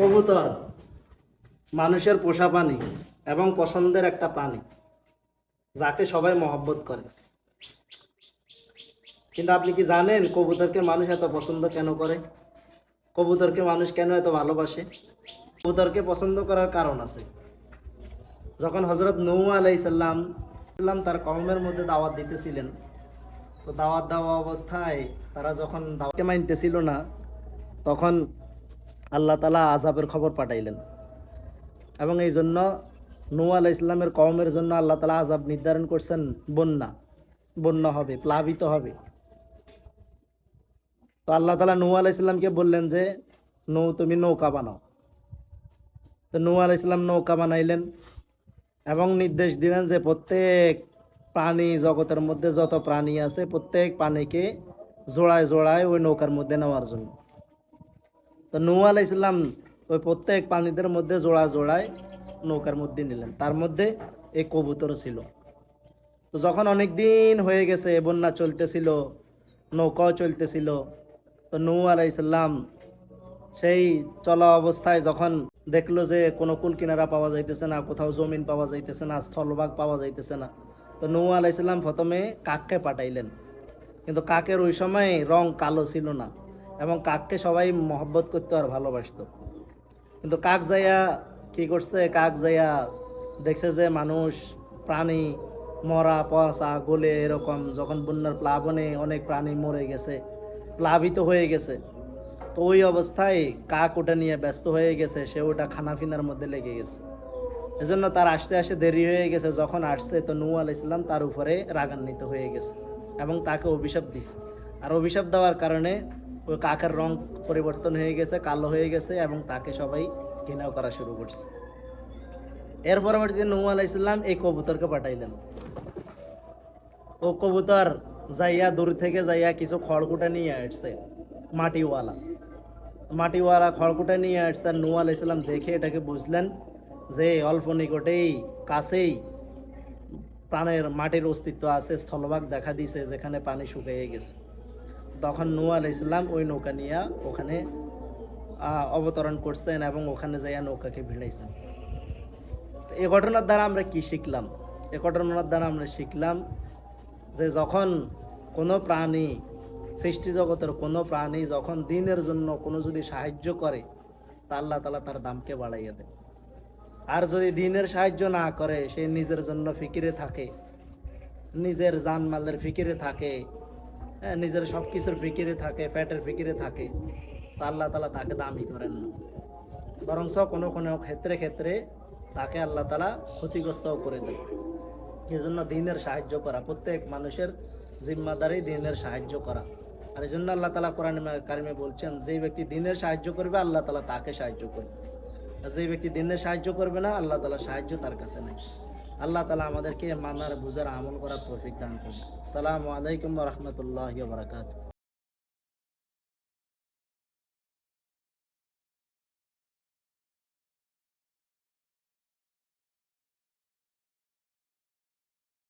কবুতর, মানুষের পোষা প্রাণী এবং পছন্দের একটা প্রাণী, যাকে সবাই মহব্বত করে। কিন্তু আপনি কি জানেন কবুতরকে মানুষ এত পছন্দ কেন করে? কবুতরকে মানুষ কেন এত ভালোবাসে? কবুতরকে পছন্দ করার কারণ আছে। যখন হজরত নৌ আলাইসাল্লাম সাল্লাম তার কমের মধ্যে দাওয়াত দিতেছিলেন, তো দাওয়াত দেওয়া অবস্থায় তারা যখন দাওয়াতকে মানতেছিল না, তখন আল্লাহ তালা আজাবের খবর পাঠাইলেন। এবং এই জন্য নৌ ইসলামের কমের জন্য আল্লাহ তালা আজাব নির্ধারণ করছেন বন্যা বন্যা হবে, প্লাবিত হবে। তো আল্লাহ তালা নৌ আলাহ ইসলামকে বললেন যে নৌ তুমি নৌকা বানাও। তো নৌ আলাহ ইসলাম নৌকা বানাইলেন এবং নির্দেশ দিলেন যে প্রত্যেক প্রাণী জগতের মধ্যে যত প্রাণী আছে প্রত্যেক প্রাণীকে জোড়ায় জোড়ায় ওই নৌকার মধ্যে নেওয়ার জন্য। তো নৌ আলাহ ইসলাম ওই প্রত্যেক প্রাণীদের মধ্যে জোড়া জোড়ায় নৌকার মধ্যে নিলেন। তার মধ্যে এই কবুতর ছিল। তো যখন অনেক দিন হয়ে গেছে বন্যা চলতেছিল, নৌকাও চলতেছিল, তো নৌ আলাইসাল্লাম সেই চলা অবস্থায় যখন দেখল যে কোনো কুল কিনারা পাওয়া যাইতেছে না, কোথাও জমিন পাওয়া যাইতেছে না, স্থলভাগ পাওয়া যাইতেছে না, তো নৌ আলাইসাল্লাম প্রথমে কাককে পাঠাইলেন। কিন্তু কাকের ওই সময় রং কালো ছিল না। এবং কাককে সবাই মহব্বত করতো আর ভালোবাসত। কিন্তু কাক যাইয়া কি করছে? কাক যাইয়া দেখছে যে মানুষ, প্রাণী মরা, পচা, গলে এরকম, যখন বন্যার প্লাবনে অনেক প্রাণী মরে গেছে, প্লাবিত হয়ে গেছে। তো ওই অবস্থায় কাক ওটা নিয়ে ব্যস্ত হয়ে গেছে, সে ওটা খানাফিনার মধ্যে লেগে গেছে। এজন্য তার আসতে আসতে দেরি হয়ে গেছে, যখন আসছে তো নূ আল ইসলাম তার উপরে রাগান্বিত হয়ে গেছে এবং তাকে অভিশাপ দিছে। আর অভিশাপ দেওয়ার কারণে ওই কাকের রং পরিবর্তন হয়ে গেছে, কালো হয়ে গেছে এবং তাকে সবাই ঘৃণাও করা শুরু করছে। এর পরবর্তীতে নূ আলাহ ইসলাম এই কবুতরকে পাঠাইলেন। ও কবুতর যাইয়া দূর থেকে যাইয়া কিছু খড়কুটা নিয়ে আসছে, মাটিওয়ালা। মাটিওয়ালা খড়কুটা নিয়ে আসছে আর নূ আলাহ ইসলাম দেখে এটাকে বুঝলেন যে অল্প নিকটেই কাছেই প্রাণের মাটির অস্তিত্ব আছে, স্থলভাগ দেখা দিছে যেখানে পানি শুকিয়ে গেছে। তখন নূ আলাহ ইসলাম ওই নৌকা নিয়ে ওখানে অবতরণ করছেন এবং ওখানে যাইয়া নৌকাকে ভিড়াইছেন। এই ঘটনার দ্বারা আমরা কি শিখলাম? এ ঘটনার দ্বারা আমরা শিখলাম যে যখন কোনো প্রাণী, সৃষ্টি জগতের কোনো প্রাণী যখন দিনের জন্য কোনো যদি সাহায্য করে, তা আল্লাহ তালা তার দামকে বাড়াইয়া দেয়। আর যদি দিনের সাহায্য না করে, সে নিজের জন্য ফিকিরে থাকে, নিজের জানমালের ফিকিরে থাকে নিজের সব কিছুর ফিকিরে থাকে পেটের ফিকিরে থাকে। তা আল্লাহ তালা তাকে দামি করেন না। বরঞ্চ কোনো কোনো ক্ষেত্রে ক্ষেত্রে তাকে আল্লাহ তালা ক্ষতিগ্রস্তও করে দেন। এই জন্য দিনের সাহায্য করা, প্রত্যেক মানুষের জিম্মাদারি দিনের সাহায্য করা। আর এই জন্য আল্লাহ তালা কোরআন কারিমে বলছেন, যে ব্যক্তি দিনের সাহায্য করবে, আল্লাহ তালা তাকে সাহায্য করবে। আর যে ব্যক্তি দিনের সাহায্য করবে না, আল্লাহ তালা সাহায্য তার কাছে নেই। আল্লাহ তালা আমাদেরকে মানার বুঝার আমল করার তৌফিক দান করুন। সালামু আলাইকুম রহমতুল্লাহ বারাকাতুহ।